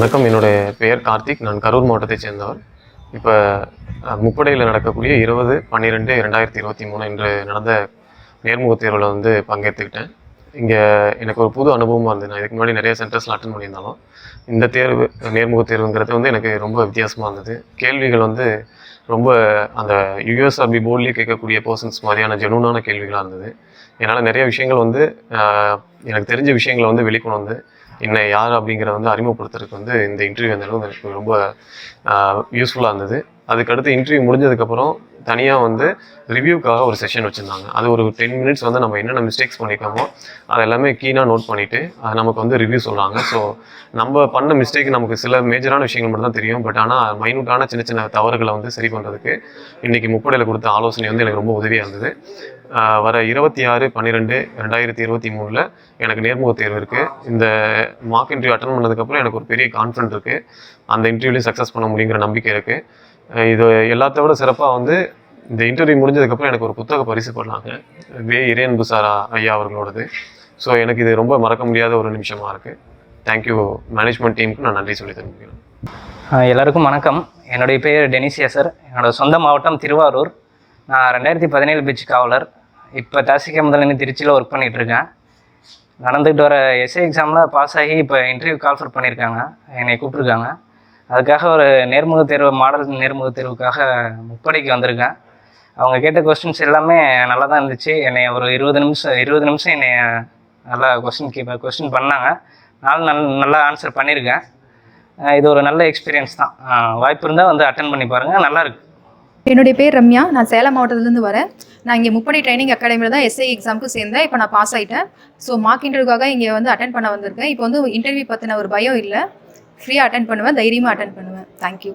வணக்கம். என்னுடைய பெயர் கார்த்திக். நான் கரூர் மாவட்டத்தைச் சேர்ந்தவர். இப்போ முப்படையில் நடக்கக்கூடிய இருபது பன்னிரெண்டு ரெண்டாயிரத்தி இருபத்தி மூணு இன்று நடந்த நேர்முகத் தேர்வில் வந்து பங்கேற்றுக்கிட்டேன். இங்கே எனக்கு ஒரு புது அனுபவமாக இருந்தது. நான் இதுக்கு முன்னாடி நிறைய சென்டர்ஸ்லாம் அட்டன் பண்ணியிருந்தாலும் இந்த தேர்வு நேர்முகத் தேர்வுங்கிறது வந்து எனக்கு ரொம்ப வித்தியாசமாக இருந்தது. கேள்விகள் வந்து ரொம்ப அந்த யுஎஸ்ஆர்பி போர்ட்லேயே கேட்கக்கூடிய பர்சன்ஸ் மாதிரியான ஜெனூனான கேள்விகளாக இருந்தது. என்னால் நிறைய விஷயங்கள் வந்து எனக்கு தெரிஞ்ச விஷயங்களை வந்து வெளிக்கொண்டு வந்து என்ன யார் அப்படிங்கிறத வந்து அறிமுகப்படுத்துறதுக்கு வந்து இந்த இன்டர்வியூ அந்த அளவுக்கு எனக்கு ரொம்ப யூஸ்ஃபுல்லாக இருந்தது. அதுக்கடுத்து இன்டர்வியூ முடிஞ்சதுக்கப்புறம் தனியாக வந்து ரிவ்யூக்காக ஒரு செஷன் வச்சுருந்தாங்க. அது ஒரு டென் மினிட்ஸ் வந்து நம்ம என்னென்ன மிஸ்டேக்ஸ் பண்ணியிருக்கோமோ அது எல்லாமே கீனாக நோட் பண்ணிவிட்டு அது நமக்கு வந்து ரிவ்யூ சொல்கிறாங்க ஸோ நம்ம பண்ண மிஸ்டேக் நமக்கு சில மேஜரான விஷயங்கள் மட்டும் தான் தெரியும் பட் ஆனால் மைனூட்டான சின்ன சின்ன தவறுகளை வந்து சரி பண்ணுறதுக்கு இன்றைக்கி முப்படையில் கொடுத்த ஆலோசனை வந்து எனக்கு ரொம்ப உதவியாக இருந்தது. வர இருபத்தி ஆறு பன்னிரெண்டு ரெண்டாயிரத்தி இருபத்தி மூணில் எனக்கு நேர்முகத் தேர்வு இருக்குது இந்த மார்க் இன்டர்வியூ அட்டன் பண்ணதுக்கப்புறம் எனக்கு ஒரு பெரிய கான்ஃபிடென்ட் இருக்குது அந்த இன்டர்வியூலையும் சக்ஸஸ் பண்ண முடியுங்கிற நம்பிக்கை இருக்குது இது எல்லாத்த விட சிறப்பாக வந்து இந்த இன்டர்வியூ முடிஞ்சதுக்கப்புறம் எனக்கு ஒரு புத்தக பரிசு பண்ணாங்க வே. இரேன் புசாரா ஐயா அவர்களோடது. ஸோ எனக்கு இது ரொம்ப மறக்க முடியாத ஒரு நிமிஷமாக இருக்குது தேங்க்யூ மேனேஜ்மெண்ட் டீமுக்கு நான் நன்றி சொல்லி தெரிவிக்கிறேன் எல்லாருக்கும் வணக்கம். என்னுடைய பேர் டெனிசியா சார். என்னோட சொந்த மாவட்டம் திருவாரூர். நான் ரெண்டாயிரத்தி பதினேழு பேட்ச் காவலர். இப்போ தாசிகா முதலினி திருச்சியில் ஒர்க் பண்ணிகிட்ருக்கேன் நடந்துகிட்டு நடந்துக்கிட்டு வர எஸ்ஏ எக்ஸாமில் பாஸ் ஆகி இப்போ இன்டர்வியூ கால்ஃபர் பண்ணியிருக்காங்க என்னை கூப்பிட்ருக்காங்க அதுக்காக ஒரு நேர்முக தேர்வு மாடல் நேர்முக தேர்வுக்காக முப்படைக்கு வந்திருக்கேன். அவங்க கேட்ட கொஸ்டின்ஸ் எல்லாமே நல்லா தான் இருந்துச்சு. என்னை ஒரு இருபது நிமிஷம் இருபது நிமிஷம் என்னை நல்லா கொஸ்டின் கே கொஸ்டின் பண்ணாங்க. நானும் நல் நல்லா ஆன்சர் பண்ணியிருக்கேன் இது ஒரு நல்ல எக்ஸ்பீரியன்ஸ் தான். வாய்ப்பு இருந்தால் வந்து அட்டன் பண்ணி பாருங்கள் நல்லாயிருக்கு என்னுடைய பேர் ரம்யா. நான் சேலம் மாவட்டத்துலேருந்து வரேன். நான் இங்கே முப்படை ட்ரைனிங் அகாடமியில் தான் எஸ்ஐ எக்ஸாமுக்கு சேர்ந்தேன். இப்போ நான் பாஸ் ஆகிட்டேன் ஸோ மார்க் இன்டர்வியூக்காக இங்கே வந்து அட்டன் பண்ண வந்திருக்கேன். இப்போ வந்து இன்டர்வியூ பற்றின ஒரு பயம் இல்லை. ஃப்ரீயாக அட்டன் பண்ணுவேன் தைரியமாக அட்டன் பண்ணுவேன். தேங்க்யூ